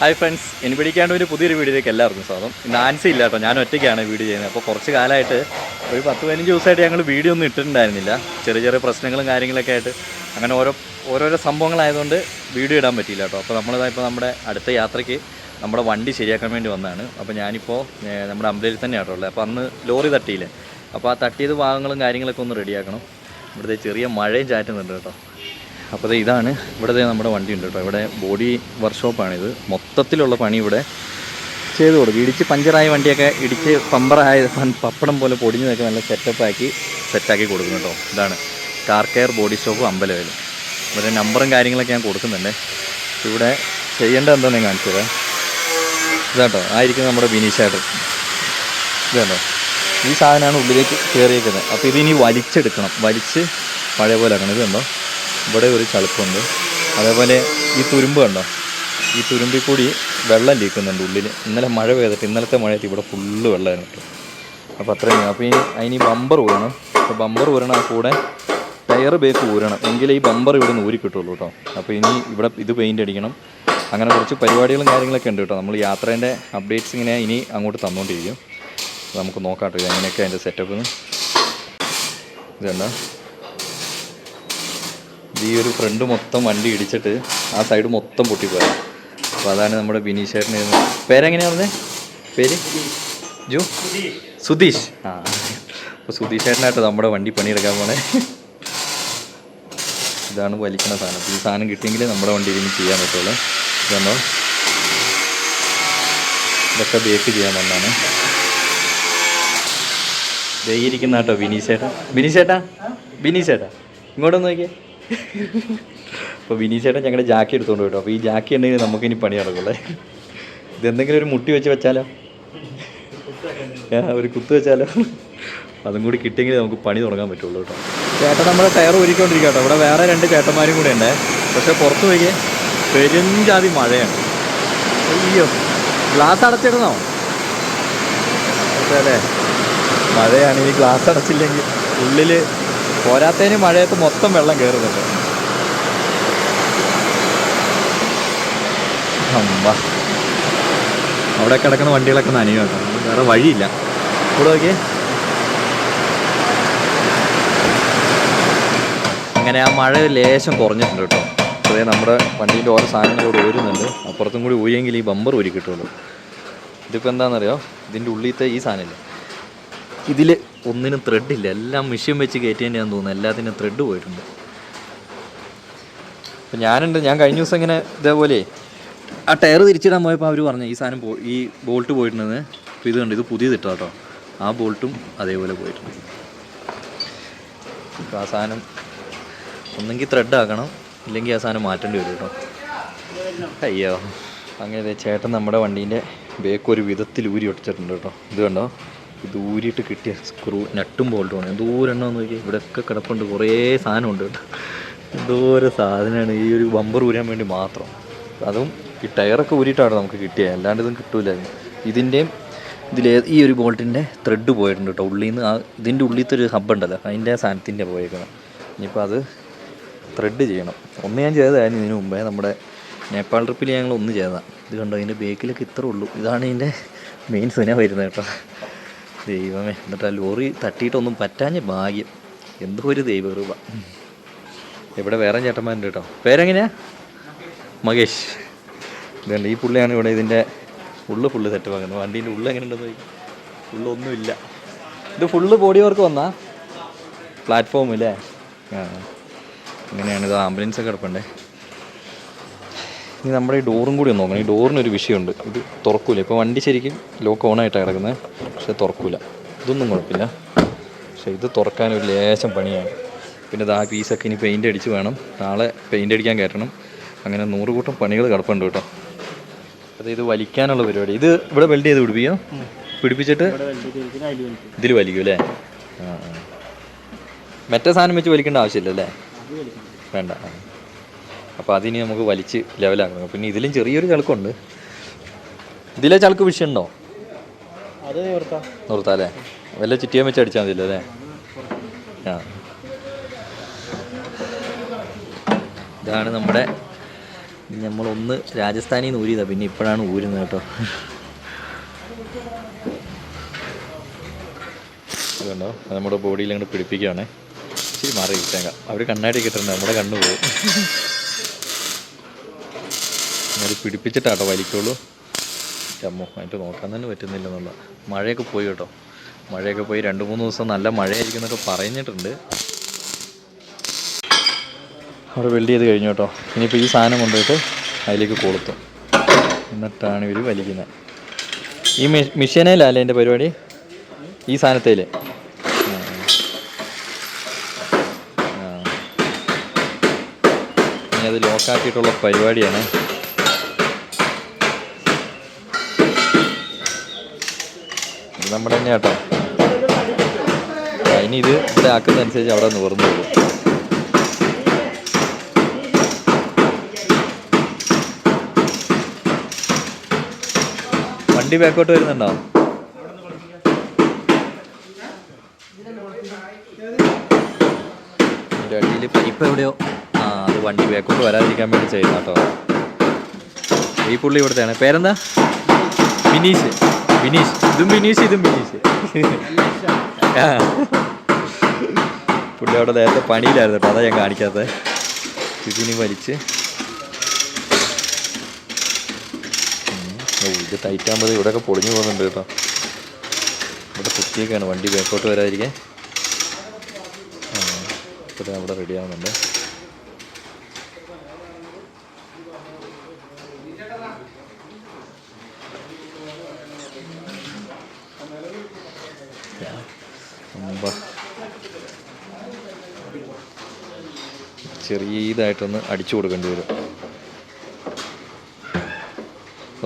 Hi friends ഇനി പിടിക്കാണ്ട് ഒരു പുതിയൊരു വീഡിയോയിലേക്ക് എല്ലാവർക്കും സ്വാഗതം. ഇന്ന് ആൻസി ഇല്ല കേട്ടോ ഞാൻ ഒറ്റയ്ക്കാണ് വീഡിയോ ചെയ്യുന്നത്. അപ്പോൾ കുറച്ച് കാലമായിട്ട് ഒരു പത്ത് പതിനഞ്ച് ദിവസമായിട്ട് ഞങ്ങൾ വീഡിയോ ഒന്നും ഇട്ടിട്ടുണ്ടായിരുന്നില്ല. ചെറിയ ചെറിയ പ്രശ്നങ്ങളും കാര്യങ്ങളൊക്കെ ആയിട്ട് അങ്ങനെ ഓരോ ഓരോരോ സംഭവങ്ങളായതുകൊണ്ട് വീഡിയോ ഇടാൻ പറ്റിയില്ല കേട്ടോ. അപ്പോൾ നമ്മളിതാ ഇപ്പോൾ നമ്മുടെ അടുത്ത യാത്രയ്ക്ക് നമ്മുടെ വണ്ടി ശരിയാക്കാൻ വേണ്ടി വന്നതാണ്. അപ്പോൾ ഞാനിപ്പോൾ നമ്മുടെ അമ്പലയിൽ തന്നെയാണ് ഉള്ളത്. അപ്പോൾ അന്ന് ലോറി തട്ടിയില്ലേ? അപ്പോൾ ആ തട്ടിയത് ഭാഗങ്ങളും കാര്യങ്ങളൊക്കെ ഒന്ന് റെഡിയാക്കണം. ഇവിടുത്തെ ചെറിയ മഴയും ചാറ്റുന്നുണ്ട് കേട്ടോ. അപ്പോൾ ഇതാണ്. ഇവിടെ നമ്മുടെ വണ്ടി ഉണ്ട് കേട്ടോ. ഇവിടെ ബോഡി വർക്ക്ഷോപ്പാണിത്. മൊത്തത്തിലുള്ള പണി ഇവിടെ ചെയ്ത് കൊടുക്കും. ഇടിച്ച് പഞ്ചറായ വണ്ടിയൊക്കെ ഇടിച്ച് പമ്പറായ പപ്പടം പോലെ പൊടിഞ്ഞതൊക്കെ നല്ല സെറ്റപ്പാക്കി സെറ്റാക്കി കൊടുക്കും കേട്ടോ. ഇതാണ്. Car care body shop Ambalavel ഇവിടെ നമ്പറും കാര്യങ്ങളൊക്കെ ഞാൻ കൊടുക്കുന്നുണ്ട്. ഇവിടെ ചെയ്യേണ്ടത് എന്താണെന്ന് ഞാൻ കാണിച്ചത് ഇതാട്ടോ ആയിരിക്കും നമ്മുടെ ബിനീഷായിട്ട് ഇതാണോ ഈ സാധനമാണ് ഉള്ളിലേക്ക് കയറിയേക്കുന്നത്. അപ്പോൾ ഇതിനി വലിച്ചെടുക്കണം. വലിച്ച് പഴയ പോലെ ആക്കണം. ഇത് കണ്ടോ? ഇവിടെ ഒരു ചളുപ്പുണ്ട്. അതേപോലെ ഈ തുരുമ്പ് കണ്ടോ? ഈ തുരുമ്പിൽ കൂടി വെള്ളം ലീക്കുന്നുണ്ട് ഉള്ളിൽ ഇന്നലെ മഴ പെയ്തിട്ട് ഇന്നലത്തെ മഴയത്ത് ഇവിടെ ഫുള്ള് വെള്ളമായിരുന്നു കേട്ടോ. അപ്പോൾ അത്രയും അപ്പോൾ ഈ അതിന് ബമ്പർ ഊരണം. അപ്പോൾ ബമ്പർ ഊരണം കൂടെ ടയർ ബേക്ക് ഊരണം. എങ്കിലേ ഈ ബമ്പർ ഇവിടെ നിന്ന് ഊരി കിട്ടുള്ളൂ കേട്ടോ. അപ്പോൾ ഇനി ഇവിടെ ഇത് പെയിന്റ് അടിക്കണം. അങ്ങനെ കുറച്ച് പരിപാടികളും കാര്യങ്ങളൊക്കെ ഉണ്ട് കേട്ടോ. നമ്മൾ യാത്രേന്റെ അപ്ഡേറ്റ്സ് ഇങ്ങനെ ഇനി അങ്ങോട്ട് തന്നുകൊണ്ടിരിക്കും നമുക്ക് നോക്കാം കേട്ടോ എങ്ങനെയൊക്കെ അതിന്റെ സെറ്റപ്പ് ഇതുണ്ടോ ഇത് ഈ ഒരു ഫ്രണ്ട് മൊത്തം വണ്ടി ഇടിച്ചിട്ട് ആ സൈഡ് മൊത്തം പൊട്ടിപ്പോയത് അപ്പോൾ അതാണ് നമ്മുടെ ബിനീഷേട്ടൻ പേരെങ്ങനെയാണ് പറഞ്ഞത് പേര്? ജു? സുധീഷ്. ആ. അപ്പോൾ സുധീഷേട്ടനായിട്ട് നമ്മുടെ വണ്ടി പണിയെടുക്കാൻ പോണേ. ഇതാണ് വലിക്കുന്ന സാധനം. ഈ സാധനം കിട്ടിയെങ്കിൽ നമ്മുടെ വണ്ടി ഇനി ചെയ്യാൻ പറ്റുള്ളൂ. ഇതാണോ ഇതൊക്കെ ബേക്ക് ചെയ്യാൻ വന്നാണ്. ദേ ഇരിക്കുന്ന കേട്ടോ ബിനീഷേട്ടാ ബിനീഷേട്ടാ? ബിനീഷേട്ടാ ഇങ്ങോട്ടൊന്ന് നോക്കിയേ. അപ്പോൾ വിനീഷേട്ടൻ ഞങ്ങളുടെ ജാക്കി എടുത്തുകൊണ്ട് കേട്ടോ അപ്പോൾ ഈ ജാക്കി ഉണ്ടെങ്കിൽ നമുക്കിനി പണി നടക്കുള്ളേ. ഇതെന്തെങ്കിലും ഒരു മുട്ടി വെച്ച് വെച്ചാലോ? ഒരു കുത്ത് വെച്ചാലോ? അതും കൂടി കിട്ടിയെങ്കിൽ നമുക്ക് പണി തുടങ്ങാൻ പറ്റുള്ളൂ കേട്ടോ. ചേട്ടൻ നമ്മുടെ ടയർ ഊരിക്കൊണ്ടിരിക്കുക കേട്ടോ. ഇവിടെ വേറെ രണ്ട് ചേട്ടന്മാരും കൂടെ ഉണ്ടേ. പക്ഷെ പുറത്ത് പോയി പെരുംജാതി മഴയാണ്. അയ്യോ ഗ്ലാസ് അടച്ചിടണോ? അതെ മഴയാണ് ഇനി ഗ്ലാസ് അടച്ചില്ലെങ്കിൽ ഉള്ളിൽ പോരാത്തതിന് മഴയത്ത് മൊത്തം വെള്ളം കയറുന്നുണ്ട് അവിടെ കിടക്കുന്ന വണ്ടികളൊക്കെ നനയും കേട്ടോ. വേറെ വഴിയില്ല. ഇവിടെ നോക്കിയേ. അങ്ങനെ ആ മഴ ലേശം കുറഞ്ഞിട്ടുണ്ട് കേട്ടോ. അതേ നമ്മുടെ വണ്ടീന്റെ ഓരോ സാധനങ്ങളോട് ഊരുന്നുണ്ട് അപ്പുറത്തും കൂടി ഊരിയെങ്കിൽ ഈ ബമ്പർ ഊരി കിട്ടുള്ളൂ ഇതിപ്പോൾ എന്താണെന്നറിയോ? ഇതിന്റെ ഉള്ളിലത്തെ ഈ സാധനമില്ലേ? ഇതിൽ ഒന്നിനും ത്രെഡ് ഇല്ല. എല്ലാം മെഷീൻ വെച്ച് കയറ്റിയതിന്റെയാന്ന് തോന്നുന്നു. എല്ലാത്തിനും ത്രെഡ് പോയിട്ടുണ്ട്. അപ്പം ഞാനുണ്ട്. ഞാൻ കഴിഞ്ഞ ദിവസം ഇങ്ങനെ ഇതേപോലെ ആ ടയർ തിരിച്ചിടാൻ പോയപ്പോൾ അവർ പറഞ്ഞു ഈ സാധനം പോ ഈ ബോൾട്ട് പോയിട്ടുണ്ടെന്ന്. അപ്പോൾ ഇത് കണ്ട് ഇത് പുതിയത് ഇട്ടോ കേട്ടോ ആ ബോൾട്ടും അതേപോലെ പോയിട്ടുണ്ട്. അപ്പോൾ ആ സാധനം ഒന്നെങ്കിൽ ത്രെഡ് ആക്കണം. ഇല്ലെങ്കിൽ ആ സാധനം മാറ്റേണ്ടി വരും കേട്ടോ. അയ്യോ. അങ്ങനെ ചേട്ടൻ നമ്മുടെ വണ്ടീന്റെ ബേക്ക് ഒരു വിധത്തിൽ ഊരി ഒട്ടിച്ചിട്ടുണ്ട് കേട്ടോ. ഇത് കണ്ടോ? ഇത് ഊരിയിട്ട് കിട്ടിയ സ്ക്രൂ നട്ടും ബോൾട്ടുമാണ് എന്തോരെണ്ണം നോക്കി ഇവിടെയൊക്കെ കിടപ്പുണ്ട് കുറേ സാധനമുണ്ട് കേട്ടോ. എന്തോരം സാധനമാണ്. ഈ ഒരു ബമ്പർ ഊരാൻ വേണ്ടി മാത്രം. അതും ഈ ടയറൊക്കെ ഊരിയിട്ടാണ് നമുക്ക് കിട്ടിയത് അല്ലാണ്ട് ഇതും കിട്ടൂലായിരുന്നു ഇതിന്റെയും ഇതിൽ ഈ ഒരു ബോൾട്ടിന്റെ ത്രെഡ് പോയിട്ടുണ്ട് കേട്ടോ. ഉള്ളിൽ നിന്ന് ആ ഇതിന്റെ ഉള്ളിലത്തെ ഒരു ഹബ് ഉണ്ടല്ലോ. അതിന്റെ സാധനത്തിന്റെ പോയേക്കണം. ഇനിയിപ്പോൾ അത് ത്രെഡ് ചെയ്യണം. ഒന്ന് ഞാൻ ചെയ്തതായിരുന്നു ഇതിന് മുമ്പേ. നമ്മുടെ നേപ്പാൾ ട്രിപ്പിൽ ഞങ്ങൾ ഒന്ന് ചെയ്തതാണ് ഇത് കണ്ടോ? ഇതിന്റെ ബേക്കിലൊക്കെ ഇത്ര ഉള്ളൂ. ഇതാണ് ഇതിന്റെ മെയിൻ സുന വരുന്നത് കേട്ടോ. ദൈവമേ എന്നിട്ട് ആ ലോറി തട്ടിയിട്ടൊന്നും പറ്റാഞ്ഞ ഭാഗ്യം. എന്തോ ഒരു ദൈവകൃപ. ഇവിടെ വേറെ ചേട്ടന്മാരുണ്ട് കേട്ടോ. പേരെങ്ങനെയാ? മകേഷ്. ഇതുണ്ട് ഈ പുള്ളിയാണ് ഇവിടെ ഇതിന്റെ ഉള്ളു ഫുള്ള് സെറ്റ് വാങ്ങുന്നത് വണ്ടീന്റെ ഉള്ളു എങ്ങനെ ഉണ്ടെന്ന് ചോദിക്കും ഉള്ളൊന്നുമില്ല ഇത് ഫുള്ള് ബോഡി വർക്ക് വന്നാ? പ്ലാറ്റ്ഫോം ഇല്ലേ ആ. അങ്ങനെയാണ് ഇത് ആംബുലൻസ് ഒക്കെ കിടപ്പുണ്ടേ. ഇനി നമ്മുടെ ഈ ഡോറും കൂടി ഒന്ന് നോക്കണം. ഈ ഡോറിനൊരു വിഷയമുണ്ട്. ഇത് തുറക്കൂല. ഇപ്പോൾ വണ്ടി ശരിക്കും ലോക്ക് ഓണായിട്ടാണ് കിടക്കുന്നത് പക്ഷേ തുറക്കൂല. ഇതൊന്നും കുഴപ്പമില്ല. പക്ഷേ ഇത് തുറക്കാൻ ഒരു ലേശം പണിയാണ്. പിന്നെ ആ പീസൊക്കെ ഇനി പെയിന്റ് അടിച്ച് വേണം. നാളെ പെയിന്റ് അടിക്കാൻ കയറ്റണം. അങ്ങനെ നൂറ് കൂട്ടം പണികൾ കിടപ്പുണ്ട് കേട്ടോ. അത് ഇത് വലിക്കാനുള്ള പരിപാടി. ഇത് ഇവിടെ വെൽഡ് ചെയ്ത് പിടിപ്പിക്കാം? പിടിപ്പിച്ചിട്ട് ഇതിൽ വലിക്കും അല്ലേ? ആ. മറ്റേ സാധനം വെച്ച് വലിക്കേണ്ട ആവശ്യമില്ല അല്ലേ വേണ്ട. ആ. അപ്പോൾ അതിന് നമുക്ക് വലിച്ച് ലെവലാക്കണം. പിന്നെ ഇതിലും ചെറിയൊരു ചളുക്കുണ്ട്. ഇതിലെ ചളുക്ക് വിഷയമുണ്ടോ ഉണ്ടോ നിർത്താം. നിർത്താം അല്ലേ വല്ല ചുറ്റിയാൻ വെച്ച് അടിച്ചാൽ മതിയല്ലോ അല്ലേ? ആ. ഇതാണ് നമ്മുടെ നമ്മളൊന്ന് രാജസ്ഥാനിൽ നിന്ന് ഊരിയതാ. പിന്നെ ഇപ്പോഴാണ് ഊരുന്നത് കേട്ടോ. അതുകൊണ്ടോ അത് നമ്മുടെ ബോഡിയിൽ അങ്ങോട്ട് പിടിപ്പിക്കുകയാണ് ഇച്ചിരി മാറി കിട്ടേക്കാം അവർ കണ്ണാടി കിട്ടുന്നുണ്ട് നമ്മുടെ കണ്ണ് പോകും അത് പിടിപ്പിച്ചിട്ടാട്ടോ വലിക്കുള്ളൂ ചമ്മോ അതിന്റെ നോക്കാൻ തന്നെ പറ്റുന്നില്ല എന്നുള്ള. മഴയൊക്കെ പോയി കേട്ടോ. മഴയൊക്കെ പോയി രണ്ട് മൂന്ന് ദിവസം നല്ല മഴയായിരിക്കും എന്നൊക്കെ പറഞ്ഞിട്ടുണ്ട്. അവിടെ വെൽഡ് ചെയ്ത് കഴിഞ്ഞു കേട്ടോ. ഇനിയിപ്പോൾ ഈ സാധനം കൊണ്ടുപോയിട്ട് അതിലേക്ക് കൊളുത്തും. എന്നിട്ടാണ് ഇവർ വലിക്കുന്നത് ഈ മി- മിഷനേലല്ലേ എന്റെ പരിപാടി? ഈ സാധനത്തേൽ. ഇനി അത് ലോക്കാക്കിയിട്ടുള്ള പരിപാടിയാണ്. നമ്മുടെ തന്നെ കേട്ടോ. ഇനി ഇത് ഇവിടെ ആക്കുന്നതനുസരിച്ച് അവിടെ നിവർന്നു പോകും. വണ്ടി ബാക്കോട്ട് വരുന്നുണ്ടോ? വണ്ടിയിൽ അടിയിൽ പൈപ്പ് എവിടെയോ ആ അത് വണ്ടി ബാക്കോട്ട് വരാതിരിക്കാൻ വേണ്ടി ചെയ്യുന്ന കേട്ടോ. ഈ പുള്ളി ഇവിടുത്തെയാണ്. പേരെന്താ? ബിനീഷ് ബിനീഷ് ഇതും ബിനീഷ് ഇതും ബിനീഷ്. പുള്ളി അവിടെ നേരത്തെ പണിയിലായിരുന്നു. കേട്ടോ അതാ ഞാൻ കാണിക്കാത്തത് ഇതിനി വലിച്ച്. ഇത് ടൈറ്റാകുമ്പോൾ ഇവിടെയൊക്കെ പൊളിഞ്ഞു പോകുന്നുണ്ട് കേട്ടോ. ഇവിടെ കുത്തിയൊക്കെയാണ് വണ്ടി ബാക്കോട്ട് വരാതിരിക്കാൻ. ഇപ്പോൾ അവിടെ റെഡി ആവുന്നുണ്ട് അമ്പ. ചെറിയതായിട്ടൊന്ന് അടിച്ചു കൊടുക്കേണ്ടി വരും.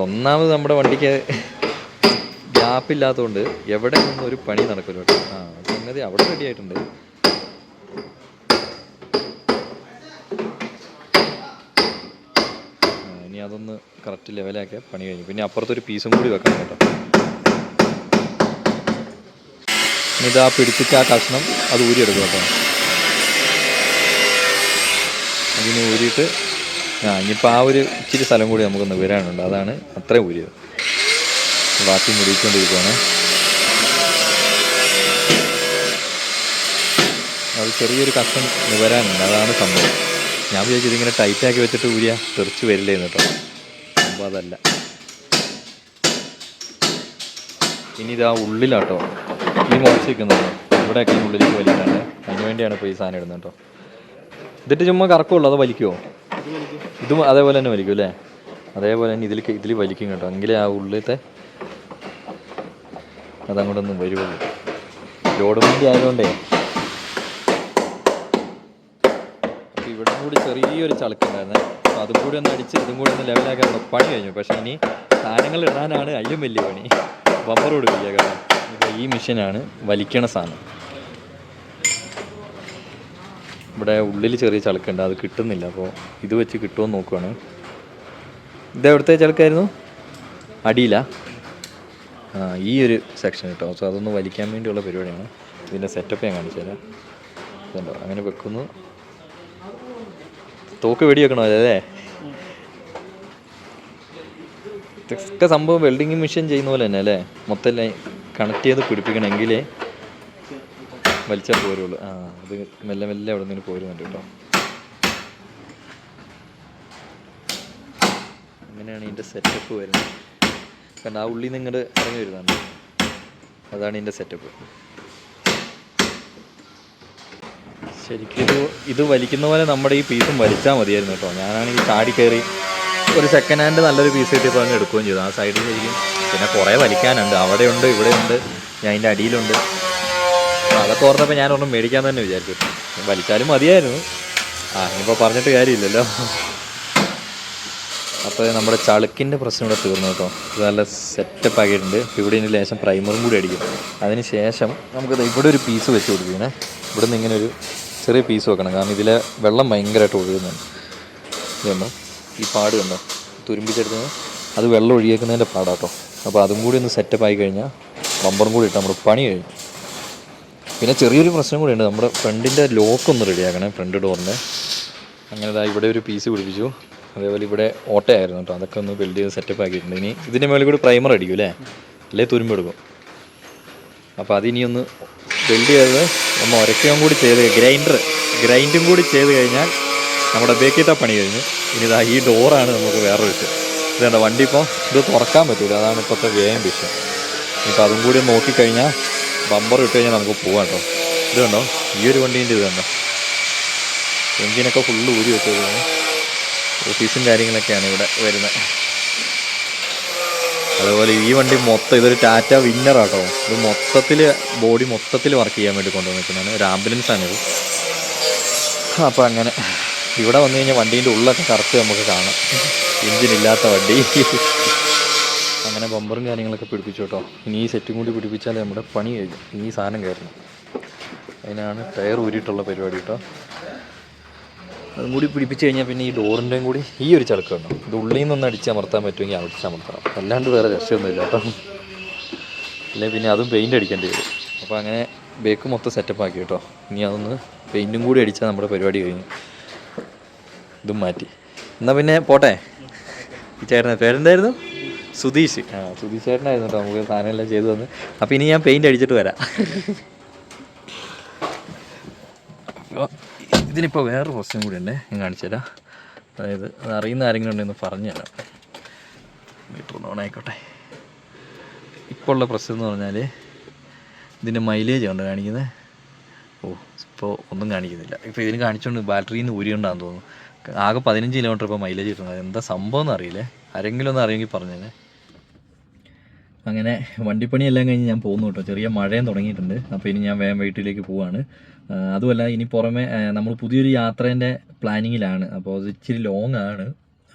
ഒന്നാമത് നമ്മുടെ വണ്ടിക്ക് ഗ്യാപ്പില്ലാത്തതുകൊണ്ട് എവിടെ നിന്നും ഒരു പണി നടക്കില്ല കേട്ടോ. ആ സംഗതി അവിടെ റെഡി ആയിട്ടുണ്ട്. ഇനി അതൊന്ന് കറക്റ്റ് ലെവലാക്കിയ പണി കഴിഞ്ഞു. പിന്നെ അപ്പുറത്തൊരു പീസും കൂടി വെക്കണം കേട്ടോ. ഇതാ പിടിപ്പിച്ച ആ കഷ്ണം അത് ഊരിയെടുക്കും കേട്ടോ. അതിന് ഊരിയിട്ട് ആ ഇനിയിപ്പോൾ ആ ഒരു ഇച്ചിരി സ്ഥലം കൂടി നമുക്കൊന്ന് വരാനുണ്ട്. അതാണ് അത്രയും ഊരിയത്. ബാക്കി മുടിച്ചുകൊണ്ടിരിക്കുകയാണ് അത് ചെറിയൊരു കഷ്ടം വരാനുണ്ട്. അതാണ് സംഭവം. ഞാൻ വിചാരിച്ചു ഇങ്ങനെ ടൈറ്റാക്കി വെച്ചിട്ട് ഊരിയ തെറിച്ച് വരില്ലേ കേട്ടോ. സംഭവം അതല്ല. ഇനി ഇതാ ഉള്ളിലാട്ടോ. ഈ മുളച്ച് ഇവിടെയൊക്കെ ഉള്ളിലേക്ക് വലിയ അതിന് വേണ്ടിയാണ് ഇപ്പോൾ ഈ സാധനം ഇടുന്നത് കേട്ടോ. ഇതിട്ട് ചുമ്മാ കറക്കുള്ളൂ അത് വലിക്കുമോ ഇത് അതേപോലെ തന്നെ വലിക്കും അല്ലേ? അതേപോലെ തന്നെ ഇതിൽ ഇതിൽ വലിക്കും കേട്ടോ. എങ്കിലേ ആ ഉള്ളിലത്തെ അതങ്ങോട്ടൊന്നും വരുള്ളൂ. ലോഡ് വണ്ടി ആയതുകൊണ്ടേ. അപ്പോൾ ഇവിടെ കൂടി ചെറിയൊരു ചളുക്കുണ്ടായിരുന്നേ. അപ്പോൾ അതും കൂടി ഒന്ന് അടിച്ച് ഇതും കൂടി ഒന്ന് ലെവലാക്കാൻ പണി കഴിഞ്ഞു. പക്ഷേ ഇനി സാധനങ്ങൾ ഇടാനാണ് അതിലും വലിയ പണി. ബമ്പർ കേട്ടോ ഇപ്പോൾ ഈ മെഷീനാണ് വലിക്കണ സാധനം. ഇവിടെ ഉള്ളിൽ ചെറിയ ചളക്കുണ്ട്. അത് കിട്ടുന്നില്ല. അപ്പോൾ ഇത് വെച്ച് കിട്ടുമോ നോക്കുവാണ്. ഇത് എവിടുത്തെ ചളക്കായിരുന്നു? അടിയില? ആ ഈ ഒരു സെക്ഷൻ കേട്ടോ സോ അതൊന്ന് വലിക്കാൻ വേണ്ടിയുള്ള പരിപാടിയാണ്. ഇതിന്റെ സെറ്റപ്പ് ഞാൻ കാണിച്ചു തരാം. ഇതുണ്ടോ? അങ്ങനെ വെക്കുന്നു. തോക്ക് വെടി വെക്കണോ അല്ലേ? ഇതൊക്കെ സംഭവം വെൽഡിങ് മെഷീൻ ചെയ്യുന്ന പോലെ തന്നെ അല്ലേ? മൊത്തം കണക്ട് ചെയ്ത് പിടിപ്പിക്കണമെങ്കിലേ വലിച്ചാൽ പോരുള്ളൂ. ആ അത് മെല്ലെ മെല്ലെ അവിടെ നിന്ന് പോരുന്നുണ്ട് കേട്ടോ. അങ്ങനെയാണ് ഇതിന്റെ സെറ്റപ്പ് വരുന്നത്. കാരണം ആ ഉള്ളിൽ നിന്ന് ഇങ്ങോട്ട് ഇറങ്ങി വരുന്നുണ്ട് അതാണ് ഇതിന്റെ സെറ്റപ്പ് ശരിക്കും ഇത് വലിക്കുന്ന പോലെ നമ്മുടെ ഈ പീസും വലിച്ചാൽ മതിയായിരുന്നു കേട്ടോ. ഞാനാണെങ്കിൽ ചാടി കയറി ഒരു സെക്കൻഡ് ഹാൻഡ് നല്ലൊരു പീസ് കിട്ടിയപ്പോൾ അങ്ങ് എടുക്കുകയും ചെയ്തു. ആ സൈഡിൽ ശരിക്കും പിന്നെ കുറേ വലിക്കാനുണ്ട്. അവിടെയുണ്ട് ഇവിടെയുണ്ട് ഞാൻ അതിന്റെ അടിയിലുണ്ട്. അതൊക്കെ ഓർത്തപ്പോൾ ഞാൻ ഒന്നും മേടിക്കാൻ തന്നെ വിചാരിച്ചു. വലിച്ചാലും മതിയായിരുന്നു. ആ ഇനിയിപ്പോൾ പറഞ്ഞിട്ട് കാര്യമില്ലല്ലോ. അപ്പോൾ നമ്മുടെ ചളുക്കിന്റെ പ്രശ്നം ഇവിടെ തീർന്നു കേട്ടോ. ഇത് നല്ല സെറ്റപ്പ് ആക്കിയിട്ടുണ്ട്. ഇവിടെ ഇനി ലേശം പ്രൈമറും കൂടി അടിക്കും. അതിന് ശേഷം നമുക്ക് ഇവിടെ ഒരു പീസ് വെച്ച് കൊടുക്കുകയാണ് ഇവിടെ നിന്ന് ഇങ്ങനെ ഒരു ചെറിയ പീസ് വെക്കണം. കാരണം ഇതിലെ വെള്ളം ഭയങ്കരമായിട്ട് ഒഴുകുന്നുണ്ട്. ഇത് ഈ പാട് കണ്ടോ? തുരുമ്പിച്ചെടുത്ത് അത് വെള്ളം ഒഴിയേക്കുന്നതിന്റെ പാടാട്ടോ അപ്പോൾ അതും കൂടി ഒന്ന് സെറ്റപ്പ് ആയി കഴിഞ്ഞാൽ ബമ്പറും കൂടി ഇട്ട് നമ്മുടെ പണി കഴിഞ്ഞു. പിന്നെ ചെറിയൊരു പ്രശ്നം കൂടിയുണ്ട് നമ്മുടെ ഫ്രണ്ടിന്റെ ലോക്ക് ഒന്ന് റെഡിയാക്കണേ ഫ്രണ്ട് ഡോറിന്റെ അങ്ങനെ ഇതാ ഇവിടെ ഒരു പീസ് പിടിപ്പിച്ചു. അതേപോലെ ഇവിടെ ഓട്ടയായിരുന്നു കേട്ടോ. അതൊക്കെ ഒന്ന് ബിൽഡ് ചെയ്ത് സെറ്റപ്പ് ആക്കിയിട്ടുണ്ട്. ഇനി ഇതിന്റെ മേളിൽ കൂടി പ്രൈമർ അടിക്കും അല്ലേ? അല്ലേ തുരുമ്പെടുക്കും അപ്പോൾ അതിനി ഒന്ന് ബിൽഡ് ചെയ്ത് ഒന്ന് ഉരക്കുകയും കൂടി ചെയ്ത് ഗ്രൈൻഡർ ഗ്രൈൻഡും കൂടി ചെയ്ത് കഴിഞ്ഞാൽ നമ്മുടെ ബേക്കിട്ട പണി കഴിഞ്ഞു. ഇനി ഇതാ ഈ ഡോറാണ് നമുക്ക് വേറെ വിഷയം ഇതേണ്ട വണ്ടി ഇപ്പോൾ ഇത് തുറക്കാൻ പറ്റില്ല അതാണ് ഇപ്പോഴത്തെ വേഗം വിഷയം ഇപ്പോൾ അതും കൂടി നോക്കിക്കഴിഞ്ഞാൽ ബമ്പർ ഇട്ട് കഴിഞ്ഞാൽ നമുക്ക് പോകാം കേട്ടോ. ഇത് കണ്ടോ? ഈ ഒരു വണ്ടീന്റെ ഇത് കണ്ടോ? എഞ്ചിനൊക്കെ ഫുള്ള് ഊരി വെച്ചതാണ് ഓഫീസും കാര്യങ്ങളൊക്കെയാണ് ഇവിടെ വരുന്നത്. അതുപോലെ ഈ വണ്ടി മൊത്തം ഇതൊരു ടാറ്റ വിന്നറാട്ടോ ഇത് മൊത്തത്തിൽ ബോഡി മൊത്തത്തിൽ വർക്ക് ചെയ്യാൻ വേണ്ടി കൊണ്ടുവന്നിരിക്കുന്നതാണ് ഒരു ആംബുലൻസ് ആണിത് അപ്പോൾ അങ്ങനെ ഇവിടെ വന്നു കഴിഞ്ഞാൽ വണ്ടീന്റെ ഉള്ളൊക്കെ കറക്റ്റ് നമുക്ക് കാണാം. എഞ്ചിൻ ഇല്ലാത്ത വണ്ടി. അങ്ങനെ ബമ്പറും കാര്യങ്ങളൊക്കെ പിടിപ്പിച്ചു കേട്ടോ. ഇനി ഈ സെറ്റും കൂടി പിടിപ്പിച്ചാൽ നമ്മുടെ പണി കഴിഞ്ഞു ഇനി ഈ സാധനം കയറണം. അതിനാണ് ടയർ ഊരിയിട്ടുള്ള പരിപാടി കേട്ടോ. അതും കൂടി പിടിപ്പിച്ച് കഴിഞ്ഞാൽ പിന്നെ ഈ ഡോറിന്റെയും കൂടി ഈ ഒരു ചളക്ക് ഉണ്ടോ ഇത് ഉള്ളിൽ നിന്നൊന്ന് അടിച്ചമർത്താൻ പറ്റുമെങ്കിൽ അടിച്ചമർത്തണം അല്ലാണ്ട് വേറെ രക്ഷയൊന്നുമില്ല കേട്ടോ. അല്ലെ പിന്നെ അതും പെയിന്റ് അടിക്കേണ്ടി വരും. അപ്പോൾ അങ്ങനെ ബേക്ക് മൊത്തം സെറ്റപ്പ് ആക്കി കേട്ടോ. ഇനി അതൊന്ന് പെയിന്റും കൂടി അടിച്ചാൽ നമ്മുടെ പരിപാടി കഴിഞ്ഞു. ഇതും മാറ്റി. എന്നാൽ പിന്നെ പോട്ടെ. ഈ ചേട്ടനെ പേരെന്തായിരുന്നു? സുധീഷ്. ആ സുധീഷ് ചേട്ടനായിരുന്നു കേട്ടോ നമുക്ക് സാധനമെല്ലാം ചെയ്തു തന്ന്. അപ്പോൾ ഇനി ഞാൻ പെയിന്റ് അടിച്ചിട്ട് വരാം. അപ്പോൾ ഇതിനിപ്പോൾ വേറൊരു പ്രശ്നം കൂടി ഉണ്ട്. ഞാൻ കാണിച്ചു തരാം. അതായത് അത് അറിയുന്ന ആരെങ്കിലും ഉണ്ടെന്ന് പറഞ്ഞു തരാം. മീറ്റർ ഒന്ന് ഓണായിക്കോട്ടെ ഇപ്പോൾ ഉള്ള പ്രശ്നം എന്ന് പറഞ്ഞാൽ ഇതിന്റെ മൈലേജ് ഉണ്ട് കാണിക്കുന്നത് ഓ ഇപ്പോൾ ഒന്നും കാണിക്കുന്നില്ല. ഇപ്പോൾ ഇതിന് കാണിച്ചുകൊണ്ട് ബാറ്ററിയിൽ നിന്ന് ഊരിയുണ്ടാന്ന് തോന്നുന്നു. ആകെ പതിനഞ്ച് കിലോമീറ്റർ ഇപ്പോൾ മൈലേജ് കിട്ടുന്നത്. എന്താ സംഭവം എന്ന് അറിയില്ലേ? ആരെങ്കിലും ഒന്ന് അറിയുമെങ്കിൽ പറഞ്ഞു തന്നെ അങ്ങനെ വണ്ടിപ്പണിയെല്ലാം കഴിഞ്ഞ് ഞാൻ പോകുന്നു കേട്ടോ. ചെറിയ മഴയും തുടങ്ങിയിട്ടുണ്ട്. അപ്പോൾ ഇനി ഞാൻ വേഗം വീട്ടിലേക്ക് പോവാണ്. അതുമല്ല ഇനി പുറമെ നമ്മൾ പുതിയൊരു യാത്രേന്റെ പ്ലാനിങ്ങിലാണ്. അപ്പോൾ അത് ഇച്ചിരി ലോങ് ആണ്.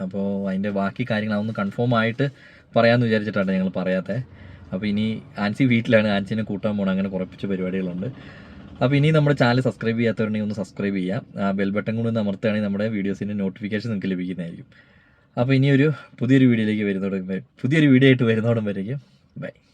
അപ്പോൾ അതിന്റെ ബാക്കി കാര്യങ്ങൾ അതൊന്ന് കൺഫേം ആയിട്ട് പറയാമെന്ന് വിചാരിച്ചിട്ടാണ് ഞങ്ങൾ പറയാത്തത് അപ്പോൾ ഇനി ആൻസി വീട്ടിലാണ്. ആൻസിനെ കൂട്ടാൻ പോകണം അങ്ങനെ കുറച്ച് പരിപാടികളുണ്ട്. അപ്പോൾ ഇനി നമ്മുടെ ചാനൽ സബ്സ്ക്രൈബ് ചെയ്യാത്തവരുണ്ടെങ്കിൽ ഒന്ന് സബ്സ്ക്രൈബ് ചെയ്യാം ആ ബെൽ ബട്ടൺ കൂടി ഒന്ന് അമർത്തുകയാണെങ്കിൽ നമ്മുടെ വീഡിയോസിന്റെ നോട്ടിഫിക്കേഷൻ നിങ്ങൾക്ക് ലഭിക്കുന്നതായിരിക്കും. അപ്പോൾ ഇനിയൊരു പുതിയൊരു വീഡിയോയിലേക്ക് വരുന്നോടും പുതിയൊരു വീഡിയോ ആയിട്ട് വരുന്നോടും വരേക്കും. Bye.